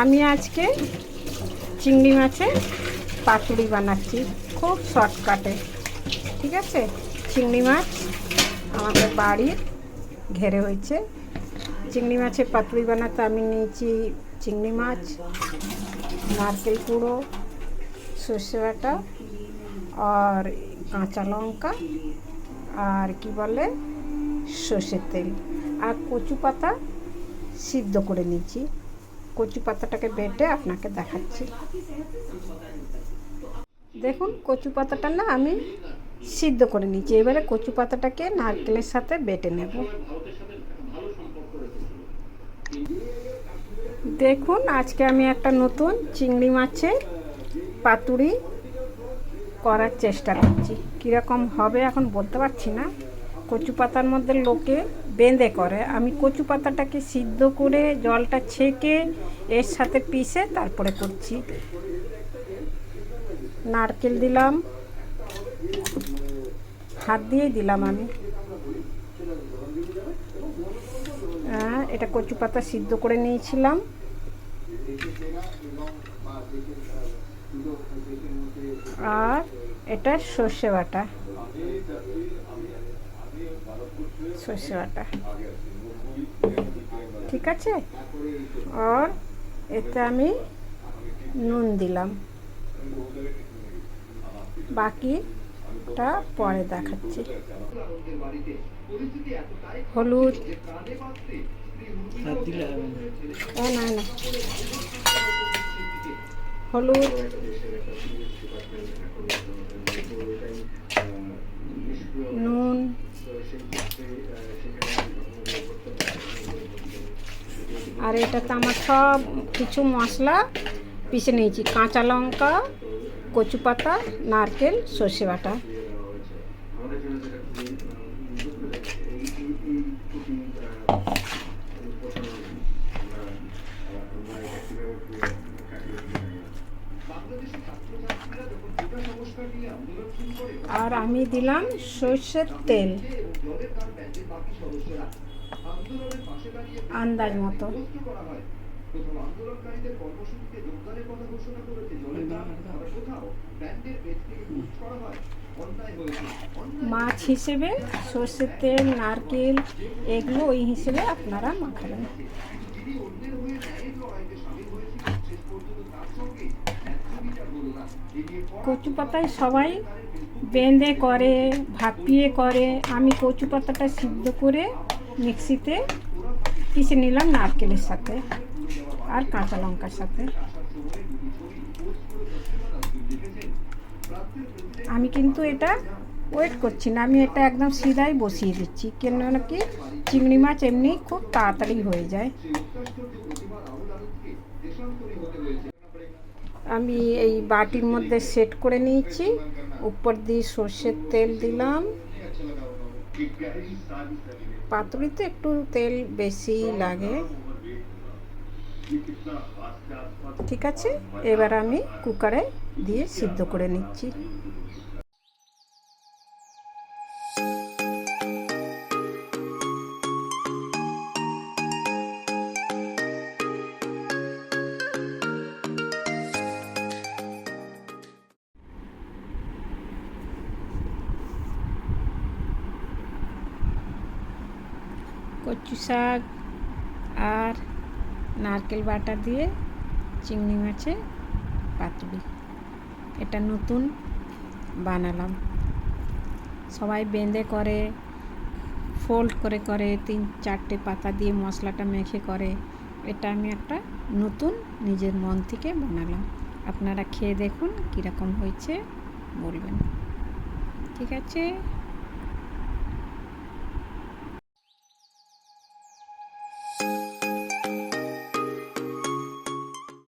আমি আজকে চিংড়ি মাছের পাতুড়ি বানাচ্ছি, খুব শর্টকাটে। ঠিক আছে? চিংড়ি মাছ আমাদের বাড়ির ঘেরে হয়েছে। চিংড়ি মাছের পাতুড়ি বানাতে আমি নিয়েছি চিংড়ি মাছ, নারকেল কুড়ো, সর্ষে বাটা আর কাঁচা লঙ্কা আর কি বলে, সর্ষের তেল। আর কচু পাতা সিদ্ধ করে নিয়েছি। কচু পাতাটাকে বেটে আপনাকে দেখাচ্ছি। দেখুন, কচু পাতাটা না আমি সিদ্ধ করে নিচ্ছি। এবারে কচু পাতাটাকে নারকেলের সাথে বেটে নেব। দেখুন, আজকে আমি একটা নতুন চিংড়ি মাছের পাতুরি করার চেষ্টা করছি। কীরকম হবে এখন বলতে পারছি না। কচু পাতার মধ্যে লোকে বেঁধে করে। আমি কচু পাতাটাকে সিদ্ধ করে জলটা ছেঁকে এর সাথে পিষে তারপরে করছি। নারকেল দিলাম। হাত দিয়েই দিলাম আমি। এটা কচু পাতা সিদ্ধ করে নিয়েছিলাম। আর এটা সর্ষে বাটা। সর্ষে বাটা। ঠিক আছে? আর এতে আমি নুন দিলাম। বাকিটা পরে দেখাচ্ছি। হলুদ। ও না না। হলুদ। আর এটাতে আমার সব কিছু মশলা পিষে নিয়েছি। কাঁচা লঙ্কা, কচু পাতা, নারকেল, সর্ষে বাটা। আর আমি দিলাম সর্ষের তেল। আন্দাজ মতো। মাছ হিসেবে সর্ষের তেল, নারকেল এগুলো ওই হিসেবে আপনারা মাখাবেন। কচু পাতায় সবাই বেঁধে করে, ভাপিয়ে করে, আমি কচু পাতাটা সিদ্ধ করে মিক্সিতে পিষে নিলাম নারকেলের সাথে আর কাঁচা লঙ্কার সাথে। আমি কিন্তু এটা ওয়েট করছি না, আমি এটা একদম সিধাই বসিয়ে দিচ্ছি কেন কি চিংড়ি মাছ এমনি খুব তাড়াতাড়ি হয়ে যায়। আমি এই বাটির মধ্যে সেট করে নিয়েছি, উপর দিয়ে সর্ষের তেল দিলাম। পাতুরিতে একটু তেল বেশি লাগে। ঠিক আছে এবার আমি কুকারে দিয়ে সিদ্ধ করে নিচ্ছি। কচু শাক আর নারকেল বাটা দিয়ে চিংড়ি মাছের পাতুরি। এটা নতুন বানালাম। সবাই বেঁধে করে ফোল্ড করে করে, তিন চারটে পাতা দিয়ে মশলাটা মেখে করে, এটা আমি একটা নতুন নিজের মন থেকে বানালাম। আপনারা খেয়ে দেখুন কীরকম হয়েছে, বলবেন। ঠিক আছে?